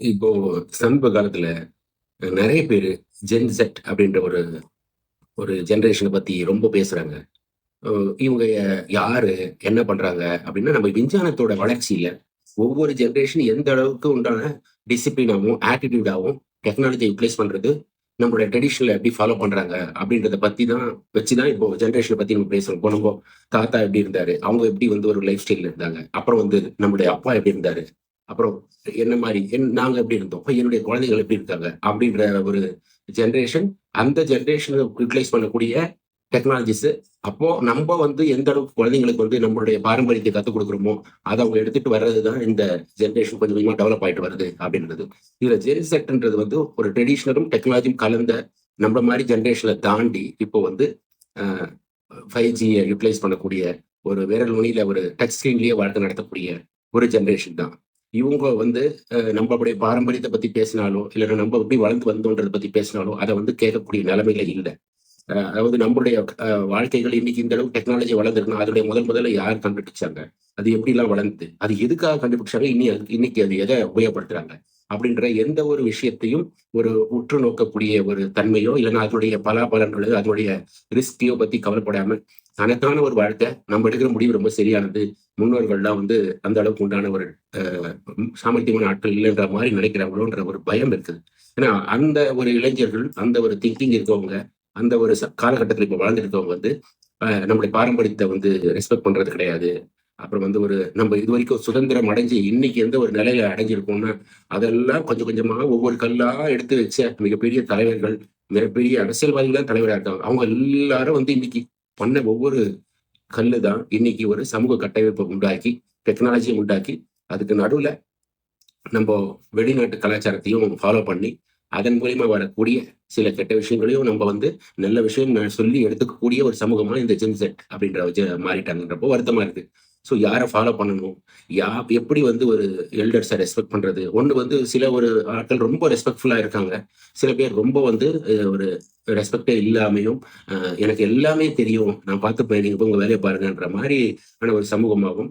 இப்போ சமீப காலத்துல நிறைய பேரு ஜென் செட் அப்படின்ற ஒரு ஒரு ஜென்ரேஷனை பத்தி ரொம்ப பேசுறாங்க. அ இவங்க யாரு? என்ன பண்றாங்க? அப்படின்னா நம்ம விஞ்ஞானத்தோட வளர்ச்சியில ஒவ்வொரு ஜெனரேஷன் எந்த அளவுக்கு உண்டான டிசிப்ளினாவும், ஆட்டிட்யூடாவும் டெக்னாலஜிய யூட்டிலைஸ் பண்றது, நம்மளோட ட்ரெடிஷனல எப்படி ஃபாலோ பண்றாங்க அப்படின்றத பத்தி தான் வச்சு தான் இப்போ ஜெனரேஷன பத்தி நம்ம பேசுறோம். இப்போ நம்ம தாத்தா எப்படி இருந்தாரு? அவங்க எப்படி வந்து ஒரு லைஃப் ஸ்டைல்ல இருந்தாங்க? அப்புறம் வந்து நம்முடைய அப்பா எப்படி இருந்தாரு? அப்புறம் என்ன மாதிரி என் நாங்க எப்படி இருந்தோம்? என்னுடைய குழந்தைகள் எப்படி இருக்காங்க? அப்படின்ற ஒரு ஜென்ரேஷன் அந்த ஜென்ரேஷனை யூட்டிலைஸ் பண்ணக்கூடிய டெக்னாலஜிஸ் அப்போ நம்ம வந்து எந்த அளவுக்கு குழந்தைங்களுக்கு வந்து நம்மளுடைய பாரம்பரியத்தை கத்துக் கொடுக்குறோமோ, அதை அவங்க எடுத்துட்டு வர்றது தான் இந்த ஜென்ரேஷன் கொஞ்சம் கொஞ்சமாக டெவலப் ஆயிட்டு வருது அப்படின்றது. இதுல ஜென் செட்ன்றது வந்து ஒரு ட்ரெடிஷ்னலும் டெக்னாலஜியும் கலந்த நம்மள மாதிரி ஜென்ரேஷனை தாண்டி இப்போ வந்து ஃபைவ் ஜியை யூட்டிலைஸ் பண்ணக்கூடிய ஒரு விரல் நுனியில ஒரு டச் ஸ்கிரீன்லயே வாழ்க்கை நடத்தக்கூடிய ஒரு ஜென்ரேஷன் தான். இவங்க வந்து நம்மளுடைய பாரம்பரியத்தை பத்தி பேசினாலோ, இல்லைன்னா நம்ம எப்படி வளர்ந்து வந்தோன்றதை பத்தி பேசினாலோ, அதை வந்து கேட்கக்கூடிய நிலைமையில இல்ல. அதாவது நம்முடைய வாழ்க்கைகள் இன்னைக்கு இந்த அளவுக்கு டெக்னாலஜி வளர்ந்திருக்குன்னா, அதனுடைய முதல் முதல்ல யார் கண்டுபிடிச்சாங்க? அது எப்படிலாம் வளர்ந்து அது எதுக்காக கண்டுபிடிச்சாங்க? இனி இன்னைக்கு அது எதை உபயோகப்படுத்துறாங்க? அப்படின்ற எந்த ஒரு விஷயத்தையும் ஒரு உற்று நோக்கக்கூடிய ஒரு தன்மையோ, இல்லைன்னா அதனுடைய பலாபலன்களோ, அதனுடைய ரிஸ்கையோ பத்தி கவலைப்படாமல் தனக்கான ஒரு வாழ்க்கை, நம்ம எடுக்கிற முடிவு ரொம்ப சரியானது. முன்னோர்கள்லாம் வந்து அந்த அளவுக்கு உண்டான ஒரு சாமர்த்தியமான ஆட்கள் இல்லைன்ற மாதிரி நினைக்கிறாங்களோன்ற ஒரு பயம் இருக்குது. ஏன்னா, அந்த ஒரு இளைஞர்கள், அந்த ஒரு திங்கிங் இருக்கவங்க, அந்த ஒரு காலகட்டத்தில் இப்போ வாழ்ந்துருக்கவங்க வந்து, அ நம்முடைய பாரம்பரியத்தை வந்து ரெஸ்பெக்ட் பண்றது கிடையாது. அப்புறம் வந்து ஒரு நம்ம இது வரைக்கும் சுதந்திரம் அடைஞ்சு இன்னைக்கு எந்த ஒரு நிலையில அடைஞ்சிருக்கோம்னா, அதெல்லாம் கொஞ்சம் கொஞ்சமாக ஒவ்வொரு கல்லா எடுத்து வச்ச மிகப்பெரிய தலைவர்கள், மிகப்பெரிய அரசியல்வாதிகள் தான் தலைவராக இருக்காங்க. அவங்க எல்லாரும் வந்து இன்னைக்கு பண்ண ஒவ்வொரு கல்லு தான் இன்னைக்கு ஒரு சமூக கட்டமைப்பை உண்டாக்கி, டெக்னாலஜியை உண்டாக்கி, அதுக்கு நடுவுல நம்ம வெளிநாட்டு கலாச்சாரத்தையும் ஃபாலோ பண்ணி, அதன் மூலியமா வரக்கூடிய சில கெட்ட விஷயங்களையும் நம்ம வந்து நல்ல விஷயம் சொல்லி எடுத்துக்கக்கூடிய ஒரு சமூகமா இந்த ஜென் செட் அப்படின்ற மாறிட்டாங்கன்றப்போ வருத்தமா இருக்கு. ஸோ யாரை ஃபாலோ பண்ணணும்? யா எப்படி வந்து ஒரு எல்டர்ஸை ரெஸ்பெக்ட் பண்றது? ஒன்று வந்து சில ஒரு ஆட்கள் ரொம்ப ரெஸ்பெக்ட்ஃபுல்லா இருக்காங்க. சில பேர் ரொம்ப வந்து ஒரு ரெஸ்பெக்டே இல்லாமையும் எனக்கு எல்லாமே தெரியும். நான் பார்த்துப்பேன். நீங்கள் உங்கள் உங்க வேலைய பாருங்கன்ற மாதிரி ஆன ஒரு சமூகமாகவும்,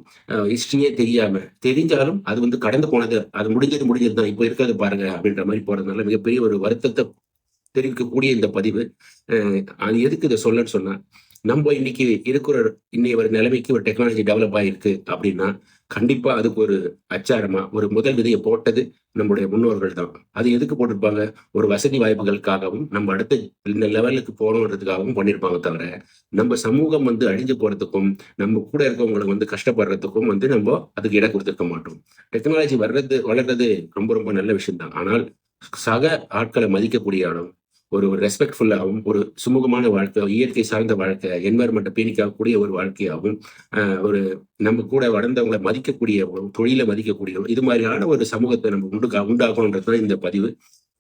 ஹிஸ்ட்ரியே தெரியாமல் தெரியாம, தெரிஞ்சாலும் அது வந்து கடந்து போனது. அது முடிஞ்சது முடிஞ்சது தான். இப்போ இருக்கிறத பாருங்க அப்படின்ற மாதிரி போறதுனால மிகப்பெரிய ஒரு வருத்தத்தை தெரிவிக்கக்கூடிய இந்த பதிவு. அது எதுக்கு இதை சொல்லன்னு சொன்னா, நம்ம இன்னைக்கு இருக்கிற இன்னைய ஒரு நிலைமைக்கு ஒரு டெக்னாலஜி டெவலப் ஆயிருக்கு அப்படின்னா, கண்டிப்பா அதுக்கு ஒரு அச்சாரமா, ஒரு முதல் விதையை போட்டது நம்முடைய முன்னோர்கள் தான். அது எதுக்கு போட்டிருப்பாங்க? ஒரு வசதி வாய்ப்புகளுக்காகவும், நம்ம அடுத்த இந்த லெவலுக்கு போகணுன்றதுக்காகவும் பண்ணியிருப்பாங்க தவிர, நம்ம சமூகம் வந்து அழிஞ்சு போறதுக்கும், நம்ம கூட இருக்கவங்களுக்கு வந்து கஷ்டப்படுறதுக்கும் வந்து நம்ம அதுக்கு இடம் கொடுத்துருக்க மாட்டோம். டெக்னாலஜி வர்றது வளர்றது ரொம்ப ரொம்ப நல்ல விஷயம் தான். ஆனால், சக ஆட்களை மதிக்கக்கூடிய இடம், ஒரு ஒரு ரெஸ்பெக்ட்ஃபுல்லாகவும் ஒரு சுமூகமான வாழ்க்கை, இயற்கை சார்ந்த வாழ்க்கை, என்வைரன்மென்ட்ட பேணிக்கக்கூடிய ஒரு வாழ்க்கையாகவும் ஒரு நம்ம கூட வளர்ந்தவங்களை மதிக்கக்கூடிய, தொழிலை மதிக்கக்கூடிய, இது மாதிரியான ஒரு சமூகத்தை நம்ம உண்டு உண்டாக்கணும்ன்றது தான் இந்த பதிவு.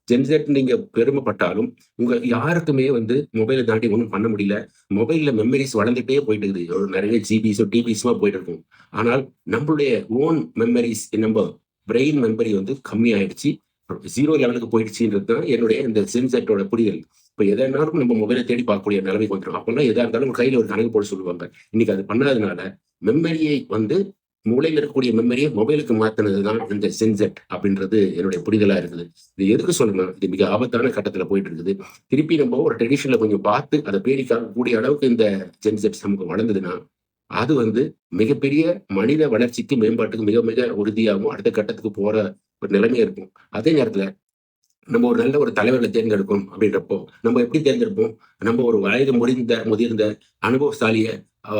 ஜென்செட் நீங்க பெருமைப்பட்டாலும், உங்க யாருக்குமே வந்து மொபைலை தாண்டி ஒன்றும் பண்ண முடியல. மொபைல்ல மெமரிஸ் வளர்ந்துட்டே போயிட்டு இருக்குது. ஒரு நெறைய ஜிபிஸோ, டிபிஸுமா போயிட்டு இருக்கும். ஆனால், நம்மளுடைய ஓன் மெமரிஸ் நம்ம பிரெயின் மெமரி வந்து கம்மியாயிடுச்சு. ஜீரோ லெவலுக்கு போயிடுச்சுன்றது தான் என்னுடைய இந்த சென்செட்டோட புரிதல். இப்ப எதனாலும் நம்ம மொபைலை தேடி பார்க்கக்கூடிய நிலைமைக்கு வந்துட்டோம். அப்போல்லாம் எதா இருந்தாலும் கையில ஒரு கணக்கு போட சொல்லுவாங்க. இன்னைக்கு அது பண்ணாதனால, மெமரியை வந்து மூளையில் இருக்கக்கூடிய மெமரியை மொபைலுக்கு மாத்தினது தான் இந்த சென்செட் அப்படின்றது என்னுடைய புரிதலா இருக்குது. இது எதுக்கு சொல்லணும் இது மிக ஆபத்தான கட்டத்துல போயிட்டு இருக்குது. திருப்பி நம்ம ஒரு ட்ரெடிஷன்ல கொஞ்சம் பார்த்து, அதை பேணி கூடிய அளவுக்கு இந்த சென்செட் நமக்கு வளர்ந்ததுன்னா, அது வந்து மிகப்பெரிய மனித வளர்ச்சிக்கு, மேம்பாட்டுக்கு மிக மிக உறுதியாகவும் அடுத்த கட்டத்துக்கு போற ஒரு நிலைமை இருக்கும். அதே நேரத்துல, நம்ம ஒரு நல்ல ஒரு தலைவர்களை தேர்ந்தெடுக்கணும் அப்படின்றப்போ, நம்ம எப்படி தேர்ந்தெடுப்போம்? நம்ம ஒரு வயது முறிந்த முதிர்ந்த அனுபவசாலிய,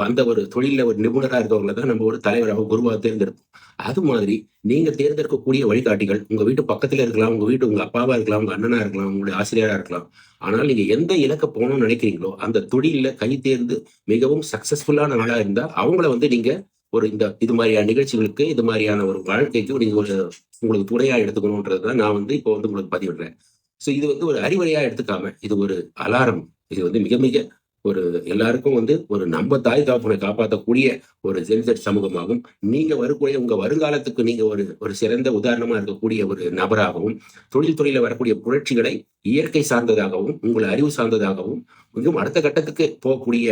அந்த ஒரு தொழிலில் ஒரு நிபுணராக இருக்கவங்கள தான் நம்ம ஒரு தலைவராக குருவாக தேர்ந்தெடுப்போம். அது மாதிரி நீங்க தேர்ந்தெடுக்கக்கூடிய வழிகாட்டிகள், உங்க வீட்டு பக்கத்துல இருக்கலாம், உங்க வீட்டு உங்க அப்பாவா இருக்கலாம், உங்க அண்ணனா இருக்கலாம், உங்களுடைய ஆசிரியரா இருக்கலாம். ஆனால் நீங்க எந்த இலக்க போகணும்னு நினைக்கிறீங்களோ, அந்த தொழிலில் கை தேர்ந்து மிகவும் சக்சஸ்ஃபுல்லான நாளாக இருந்தா, அவங்கள வந்து நீங்க ஒரு இந்த இது மாதிரியான நிகழ்ச்சிகளுக்கு, இது மாதிரியான ஒரு வாழ்க்கைக்கு நீங்க ஒரு உங்களுக்கு துணையா எடுத்துக்கணும்ன்றது தான் நான் வந்து இப்போ வந்து உங்களுக்கு பதிவிடுறேன். ஸோ இது வந்து ஒரு அறிவுரையா எடுத்துக்காம, இது ஒரு அலாரம். இது வந்து மிக மிக ஒரு எல்லாருக்கும் வந்து ஒரு நம்ம தாய் தகப்பனை காப்பாற்றக்கூடிய ஒரு ஜென்செட் சமூகமாகவும், நீங்க வரக்கூடிய உங்க வருங்காலத்துக்கு நீங்க ஒரு ஒரு சிறந்த உதாரணமா இருக்கக்கூடிய ஒரு நபராகவும், தொழில்துறையில வரக்கூடிய புரட்சிகளை இயற்கை சார்ந்ததாகவும், உங்களை அறிவு சார்ந்ததாகவும், மிகவும் அடுத்த கட்டத்துக்கு போகக்கூடிய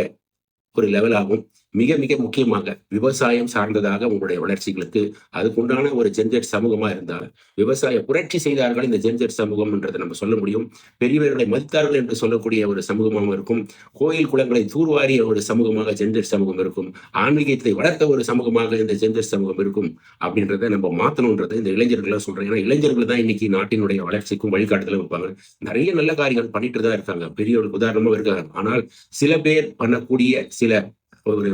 ஒரு லெவலாகவும், மிக மிக முக்கியமாக விவசாயம் சார்ந்ததாக உங்களுடைய வளர்ச்சிகளுக்கு அதுக்குண்டான ஒரு ஜென்ஜெட் சமூகமா இருந்தால் விவசாய புரட்சி செய்தார்கள் இந்த ஜென்ஜெட் சமூகம்ன்றதை நம்ம சொல்ல முடியும். பெரியவர்களை மதித்தார்கள் என்று சொல்லக்கூடிய ஒரு சமூகமாக இருக்கும். கோயில் குளங்களை தூர்வாரிய ஒரு சமூகமாக ஜென்ஜெட் சமூகம் இருக்கும். ஆன்மீகத்தை வளர்த்த ஒரு சமூகமாக இந்த ஜென்ஜெட் சமூகம் இருக்கும் அப்படின்றத நம்ம மாத்தணும்ன்றதை இந்த இளைஞர்கள் சொல்றேன் ஏன்னா இளைஞர்கள் தான் இன்னைக்கு நாட்டினுடைய வளர்ச்சிக்கும் வழிகாட்டுதலும் இருப்பாங்க. நிறைய நல்ல காரியங்கள் பண்ணிட்டு தான் இருக்காங்க. பெரிய ஒரு உதாரணமா இருக்காங்க. ஆனால் சில பேர் பண்ணக்கூடிய சில ஒரு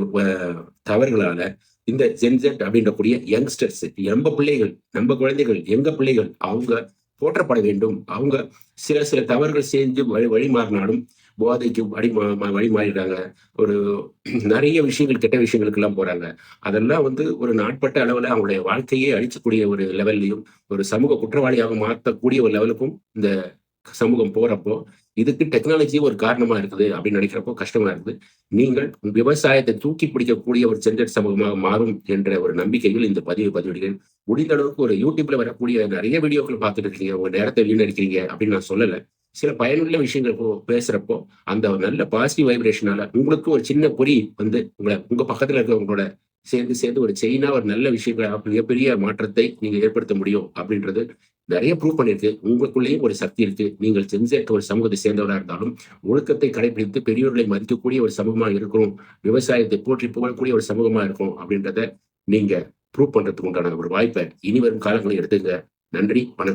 தவறுகளால இந்த ஜென்செட் அப்படின்றக்கூடிய யங்ஸ்டர்ஸ் நம்ம பிள்ளைகள் நம்ம குழந்தைகள் எங்க பிள்ளைகள் அவங்க போற்றப்பட வேண்டும். அவங்க சில சில தவறுகள் செஞ்சு வழி வழி மாறினாலும் போதைக்கு வழி மா- மா- வழி மாறிடுறாங்க ஒரு நிறைய விஷயங்கள் கெட்ட விஷயங்களுக்கு எல்லாம் போறாங்க. அதெல்லாம் வந்து ஒரு நாட்பட்ட அளவுல அவங்களுடைய வாழ்க்கையே அழிச்சக்கூடிய ஒரு லெவல்லையும் ஒரு சமூக குற்றவாளியாக மாற்றக்கூடிய ஒரு லெவலுக்கும் இந்த சமூகம் போறப்போ இதுக்கு டெக்னாலஜி ஒரு காரணமா இருக்குது அப்படின்னு நினைக்கிறப்போ கஷ்டமா இருக்குது. நீங்கள் விவசாயத்தை தூக்கி பிடிக்கக்கூடிய ஒரு ஜென்டர் சமூகமாக மாறும் என்ற ஒரு நம்பிக்கையில் இந்த பதிவு பதிவிடுகிறேன். முடிந்த அளவுக்கு ஒரு யூடியூப்ல வரக்கூடிய நிறைய வீடியோக்கள் பார்த்துட்டு இருக்கீங்க. உங்க நேரத்தை வீணடிக்கிறீங்க அப்படின்னு நான் சொல்லல. சில பயனுள்ள விஷயங்கள் பேசுறப்போ அந்த நல்ல பாசிட்டிவ் வைப்ரேஷனால உங்களுக்கு ஒரு சின்ன பொறி வந்து உங்களை உங்க பக்கத்துல இருக்கிறவங்களோட சேர்ந்து சேர்ந்து ஒரு செயினா ஒரு நல்ல விஷயங்களை மிகப்பெரிய மாற்றத்தை நீங்க ஏற்படுத்த முடியும் அப்படின்றது நிறைய ப்ரூவ் பண்ணிருக்கு. உங்களுக்குள்ளேயும் ஒரு சக்தி இருக்கு. நீங்கள் செஞ்சேற்ற ஒரு சமூகத்தை சேர்ந்தவராக இருந்தாலும் ஒழுக்கத்தை கடைபிடித்து பெரியவர்களை மதிக்கக்கூடிய ஒரு சமூகமாக இருக்கிறோம் விவசாயத்தை போற்றி புகழக்கூடிய ஒரு சமூகமா இருக்கும் அப்படின்றத நீங்க ப்ரூவ் பண்றதுக்கு உண்டான ஒரு வாய்ப்பை இனி வரும் காலங்களில் எடுத்துங்க நன்றி. வணக்கம்.